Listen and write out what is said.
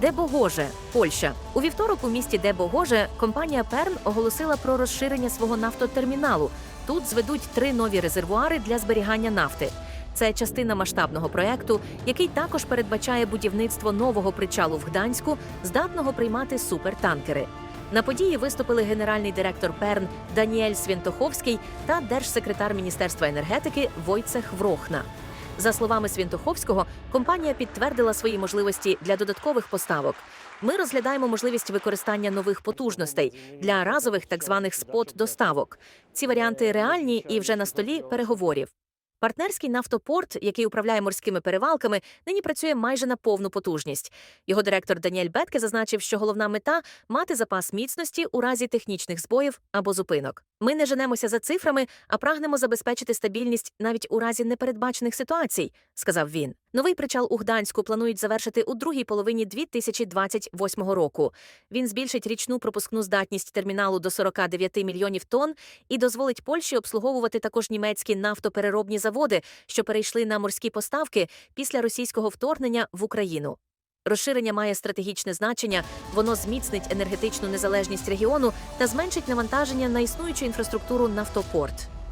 Дебогоже, Польща. У вівторок у місті Дебогоже компанія Перн оголосила про розширення свого нафтотерміналу. Тут зведуть три нові резервуари для зберігання нафти. Це частина масштабного проекту, який також передбачає будівництво нового причалу в Гданську, здатного приймати супертанкери. На події виступили генеральний директор Перн Даніель Свінтоховський та держсекретар Міністерства енергетики Войцех Врохна. За словами Свінтоховського, компанія підтвердила свої можливості для додаткових поставок. Ми розглядаємо можливість використання нових потужностей для разових так званих спот-доставок. Ці варіанти реальні і вже на столі переговорів. Партнерський нафтопорт, який управляє морськими перевалками, нині працює майже на повну потужність. Його директор Даніель Бетке зазначив, що головна мета мати запас міцності у разі технічних збоїв або зупинок. Ми не женемося за цифрами, а прагнемо забезпечити стабільність навіть у разі непередбачених ситуацій, сказав він. Новий причал у Гданську планують завершити у другій половині 2028 року. Він збільшить річну пропускну здатність терміналу до 49 мільйонів тонн і дозволить Польщі обслуговувати також німецькі нафтопереробні заводи, що перейшли на морські поставки після російського вторгнення в Україну. Розширення має стратегічне значення, воно зміцнить енергетичну незалежність регіону та зменшить навантаження на існуючу інфраструктуру нафтопорт.